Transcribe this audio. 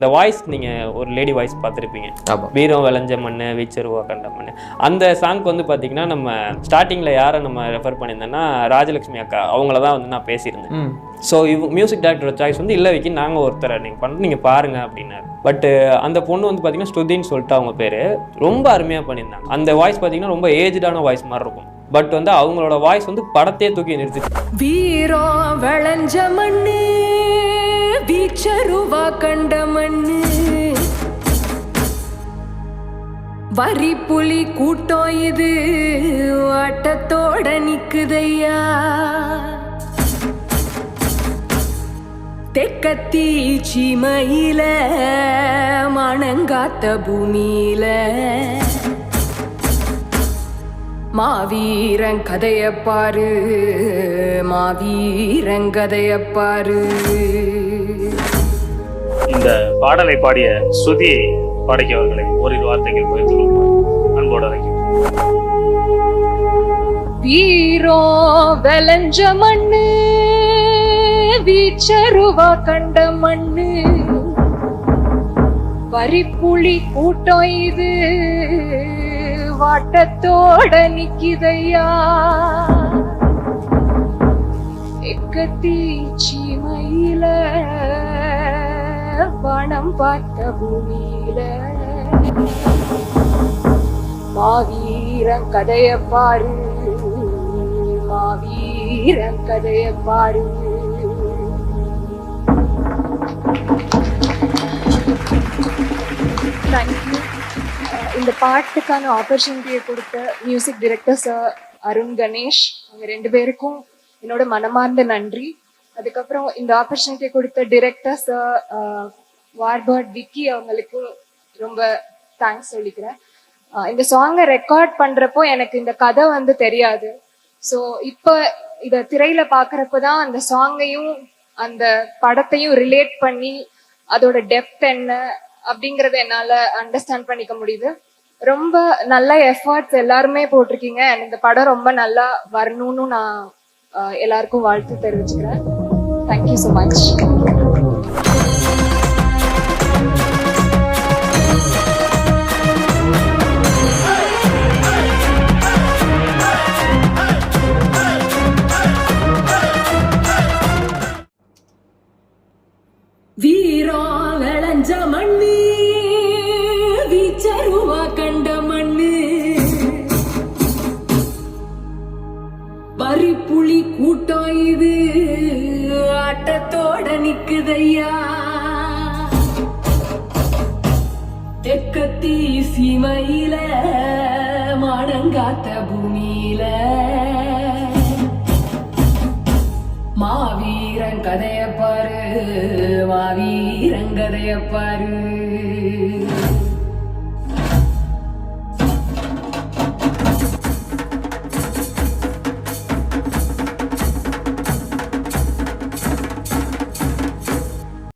இந்த வாய்ஸ் நீங்க ஒரு லேடி வாய்ஸ் பார்த்துருப்பீங்க. வீரம் விளைஞ்ச மண்ணு வீச்சருவா கண்ட மண்ணு. அந்த சாங்க்கு வந்து பார்த்தீங்கன்னா நம்ம ஸ்டார்டிங்கில் யாரை நம்ம ரெஃபர் பண்ணியிருந்தோம்னா ராஜலட்சுமி அக்கா. அவங்கள தான் வந்து நான் பேசியிருந்தேன். ஸோ இவ் மியூசிக் டேரக்டரோட சாய்ஸ் வந்து இல்லை வைக்கி நாங்கள் ஒருத்தரை நீங்கள் பண்ணி நீங்கள் பாருங்க அப்படின்னாரு. பட்டு அந்த பொண்ணு வந்து பார்த்தீங்கன்னா ஸ்ருதின்னு சொல்லிட்டு அவங்க பேர். ரொம்ப அருமையாக பண்ணியிருந்தாங்க. அந்த வாய்ஸ் பார்த்தீங்கன்னா ரொம்ப ஏஜ்டான வாய்ஸ் மாதிரி இருக்கும். பட் வந்து அவங்களோட வாய்ஸ் வந்து படத்தையே தூக்கி நிறுத்திச்சு வீரம் விளைஞ்ச மண்ணு வீச்சருவா கண்ட மண்ணு. வரி புலி கூட்டம் இது ஆட்டத்தோட நிக்குதையா. தெக்கத்தி சீமையில மணங்காத்த பூமியில. மாவீரன் கதைய பாரு மாவீரன் கதைய பாரு. இந்த பாடலை பாடிய ஸ்ருதி பாடகி அவர்களை ஓரிரு வார்த்தைகள் பகிர்ந்து கொள்வார் அன்போடு அழைக்கிறேன் வீரோ விளைஞ்ச மண்ணு வீச்சருவா கண்ட மண்ணு. வரிப்புலி கூட்டம் இது வாட்டத்தோட நிக்கிதையா? எக்கத்தி சீமையில பணம் பார்த்த பூமியில? மாவீரன் கதைய பாரு மாவீரன் கதைய பாரு. Thank you. இந்த பாட்டுக்கான ஆப்பர்ச்சுனிட்டியை கொடுத்த music director sir Arun Ganesh அவங்க ரெண்டு பேருக்கும் என்னோட மனமார்ந்த நன்றி. அதுக்கப்புறம் இந்த ஆப்பர்ச்சுனிட்டியை கொடுத்த டிரெக்டர் சார் வார்பர்ட் விக்கி அவங்களுக்கு ரொம்ப தேங்க்ஸ் சொல்லிக்கிறேன். இந்த சாங்கை ரெக்கார்ட் பண்றப்போ எனக்கு இந்த கதை வந்து தெரியாது. ஸோ இப்போ இதை திரையில பாக்குறப்ப தான் அந்த சாங்கையும் அந்த படத்தையும் ரிலேட் பண்ணி அதோட டெப்த் என்ன அப்படிங்கறத என்னால அண்டர்ஸ்டாண்ட் பண்ணிக்க முடியுது. ரொம்ப நல்ல எஃபர்ட்ஸ் எல்லாருமே போட்டிருக்கீங்க. அண்ட் இந்த படம் ரொம்ப நல்லா வரணும்னு நான் எல்லாருக்கும் வாழ்த்து தெரிவிச்சுக்கிறேன். தேங்க்யூ ஸோ மச் வீரம் விளைஞ்ச மண்ணு வீச்சருவா கண்ட மண்ணு. பறிப்புளி கூட்டம் இது ஆட்டத்தோட நிக்குதையா. தெக்கத்தி சீமையில மானங்காத்த பூமியில. மாவீரன் கதைய